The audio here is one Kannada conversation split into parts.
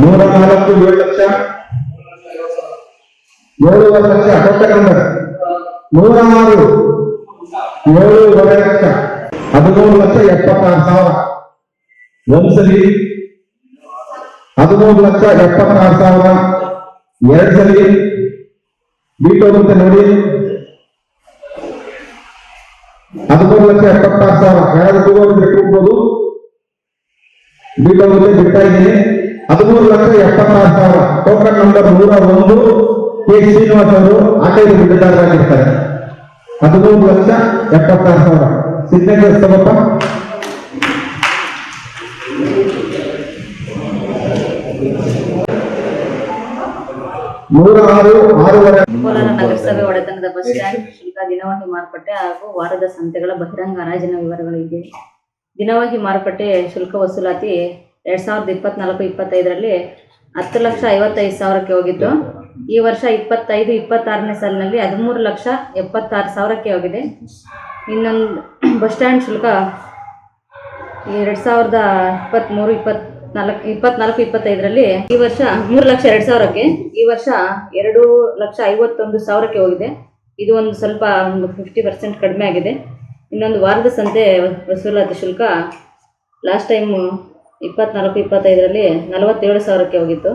ನೂರ ನಾಲ್ಕು ಏಳು ಲಕ್ಷ? ಏಳುವರೆ ಲಕ್ಷ ನಂಬರ್ ನೂರ ಆರು ಏಳುವರೆ ಲಕ್ಷ. ಹದಿಮೂರು ಲಕ್ಷ ಎಪ್ಪತ್ತಾರು ಸಾವಿರ. ಒಂದ್ಸಲಿ ಹದಿಮೂರು ಲಕ್ಷ ಎಪ್ಪತ್ತಾರು ಸಾವಿರ. ಎರಡ್ ಸಲಿ ಬೀಟೋದಂತೆ ನೋಡಿ. ಹದಿಮೂರು ಲಕ್ಷ ಎಪ್ಪತ್ತಾರು ಸಾವಿರ. ಯಾರಾದ್ರೂ ಬಿಟ್ಟು ಹೋಗ್ಬೋದು. ಬೀಟೋದಂತೆ ಬಿಡ್ತಾ ಇದ್ದೀನಿ. ಹದಿಮೂರು ಲಕ್ಷ ಎಪ್ಪತ್ತಾರು ಸಾವಿರ. ಟೋಕನ್ ನಂಬರ್ ನೂರ ಒಂದು ಕೆ ಶ್ರೀನಿವಾಸ್ ಅವರು ಆಟೈದು ಬಿಡ್ಡಿದಾರರಾಗಿರ್ತಾರೆ ಹದಿಮೂರು ಲಕ್ಷ ಎಪ್ಪತ್ತಾರು ಸಾವಿರ. ಸಿಗ್ನೇಚರ್ ತಗೋಪ್ಪ ನೂರ ಆರು, ಆರೂವರೆ. ನಗರಸಭೆ ಒಡೆತನದ ಬಸ್ ಸ್ಟ್ಯಾಂಡ್ ಶುಲ್ಕ ದಿನವಾಗಿ ಮಾರುಕಟ್ಟೆ ಹಾಗೂ ವಾರದ ಸಂತೆಗಳ ಬಹಿರಂಗ ಹರಾಜಿನ ವಿವರಗಳು ಇದೆ ದಿನವಾಗಿ ಮಾರುಕಟ್ಟೆ ಶುಲ್ಕ ವಸೂಲಾತಿ ಎರಡ್ ಸಾವಿರದ ಇಪ್ಪತ್ನಾಲ್ಕು, ಇಪ್ಪತ್ತೈದರಲ್ಲಿ ಹತ್ತು ಲಕ್ಷ ಐವತ್ತೈದು ಸಾವಿರಕ್ಕೆ ಹೋಗಿತ್ತು ಈ ವರ್ಷ ಇಪ್ಪತ್ತೈದು, ಇಪ್ಪತ್ತಾರನೇ ಸಾಲಿನಲ್ಲಿ ಹದಿಮೂರು ಲಕ್ಷ ಎಪ್ಪತ್ತಾರು ಸಾವಿರಕ್ಕೆ ಹೋಗಿದೆ. ಇನ್ನೊಂದು ಬಸ್ ಸ್ಟ್ಯಾಂಡ್ ಶುಲ್ಕ ಎರಡು ಸಾವಿರದ ಇಪ್ಪತ್ತ್ಮೂರು ಇಪ್ಪತ್ನಾಲ್ಕು ಇಪ್ಪತ್ನಾಲ್ಕು, ಇಪ್ಪತ್ತೈದರಲ್ಲಿ ಈ ವರ್ಷ ಮೂರು ಲಕ್ಷ ಎರಡು ಸಾವಿರಕ್ಕೆ, ಈ ವರ್ಷ ಎರಡು ಲಕ್ಷ ಐವತ್ತೊಂದು ಸಾವಿರಕ್ಕೆ ಹೋಗಿದೆ. ಇದು ಒಂದು ಸ್ವಲ್ಪ ಒಂದು ಫಿಫ್ಟಿ ಪರ್ಸೆಂಟ್ ಕಡಿಮೆ ಆಗಿದೆ. ಇನ್ನೊಂದು ವಾರದ ಸಂತೆ ವಸೂಲಾತಿ ಶುಲ್ಕ ಲಾಸ್ಟ್ ಟೈಮು ಇಪ್ಪತ್ನಾಲ್ಕು, ಇಪ್ಪತ್ತೈದರಲ್ಲಿ ನಲವತ್ತೇಳು ಸಾವಿರಕ್ಕೆ ಹೋಗಿತ್ತು.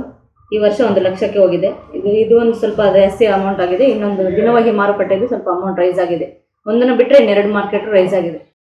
ಈ ವರ್ಷ ಒಂದು ಲಕ್ಷಕ್ಕೆ ಹೋಗಿದೆ. ಇದು ಇದು ಒಂದು ಸ್ವಲ್ಪ ಜಾಸ್ತಿ ಅಮೌಂಟ್ ಆಗಿದೆ. ಇನ್ನೊಂದು ದಿನವಾಗಿ ಮಾರುಕಟ್ಟೆಯಲ್ಲಿ ಸ್ವಲ್ಪ ಅಮೌಂಟ್ ರೈಸ್ ಆಗಿದೆ. ಒಂದನ್ನು ಬಿಟ್ಟರೆ ಇನ್ನೆರಡು ಮಾರ್ಕೆಟ್ ರೈಸ್ ಆಗಿದೆ.